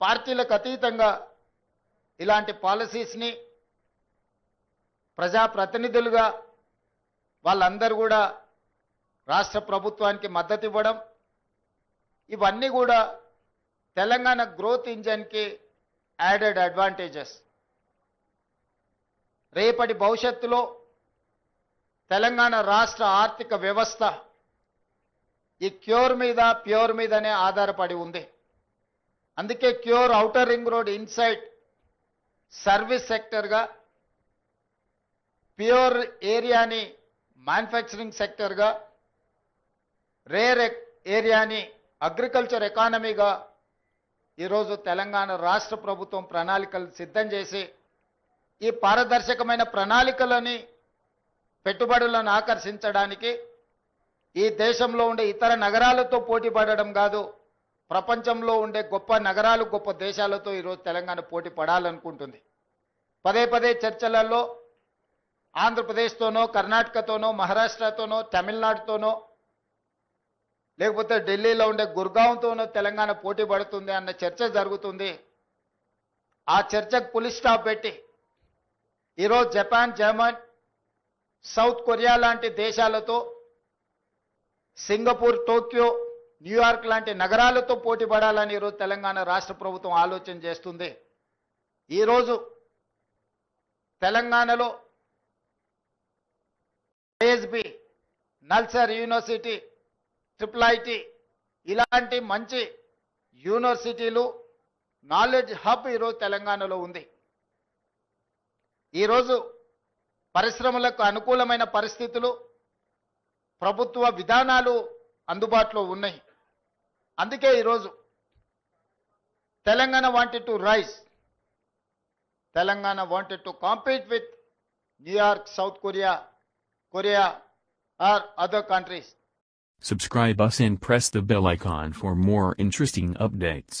పార్టీలకు అతీతంగా ఇలాంటి పాలసీస్ని ప్రజాప్రతినిధులుగా వాళ్ళందరూ కూడా రాష్ట్ర ప్రభుత్వానికి మద్దతు ఇవ్వడం ఇవన్నీ కూడా తెలంగాణ గ్రోత్ ఇంజన్కి యాడెడ్ అడ్వాంటేజెస్. రేపటి భవిష్యత్తులో తెలంగాణ రాష్ట్ర ఆర్థిక వ్యవస్థ ఈ క్యూర్ మీద ప్యూర్ మీదనే ఆధారపడి ఉంది. అందుకే cure outer ring road inside service సెక్టర్గా pure ఏరియాని మ్యానుఫ్యాక్చరింగ్ సెక్టర్గా రేర్ ఏరియాని అగ్రికల్చర్ ఎకానమీగా ఈరోజు తెలంగాణ రాష్ట్ర ప్రభుత్వం ప్రణాళికలు సిద్ధం చేసి ఈ పారదర్శకమైన ప్రణాళికలని పెట్టుబడులను ఆకర్షించడానికి ఈ దేశంలో ఉండే ఇతర నగరాలతో పోటీ పడడం కాదు ప్రపంచంలో ఉండే గొప్ప నగరాలు గొప్ప దేశాలతో ఈరోజు తెలంగాణ పోటీ పడాలనుకుంటుంది. పదే పదే చర్చలలో ఆంధ్రప్రదేశ్తోనో కర్ణాటకతోనో మహారాష్ట్రతోనో తమిళనాడుతోనో లేకపోతే ఢిల్లీలో ఉండే గుర్గాంతోనో తెలంగాణ పోటీ పడుతుంది అన్న చర్చ జరుగుతుంది. ఆ చర్చకు పులి స్టాప్ పెట్టి ఈరోజు జపాన్ జర్మన్ సౌత్ కొరియా లాంటి దేశాలతో సింగపూర్ టోక్యో న్యూయార్క్ లాంటి నగరాలతో పోటీ పడాలని ఈరోజు తెలంగాణ రాష్ట్ర ప్రభుత్వం ఆలోచన చేస్తుంది. ఈరోజు తెలంగాణలో ISB NALSAR university triple IT ఇలాంటి మంచి యూనివర్సిటీలు నాలెడ్జ్ హబ్ ఈరోజు తెలంగాణలో ఉంది. ఈరోజు పరిశ్రమలకు అనుకూలమైన పరిస్థితులు ప్రభుత్వ విధానాలు అందుబాటులో ఉన్నాయి. అందుకే ఈరోజు Telangana wanted to rise Telangana wanted to compete with New York South Korea Korea or other countries Subscribe us and press the bell icon for more interesting updates.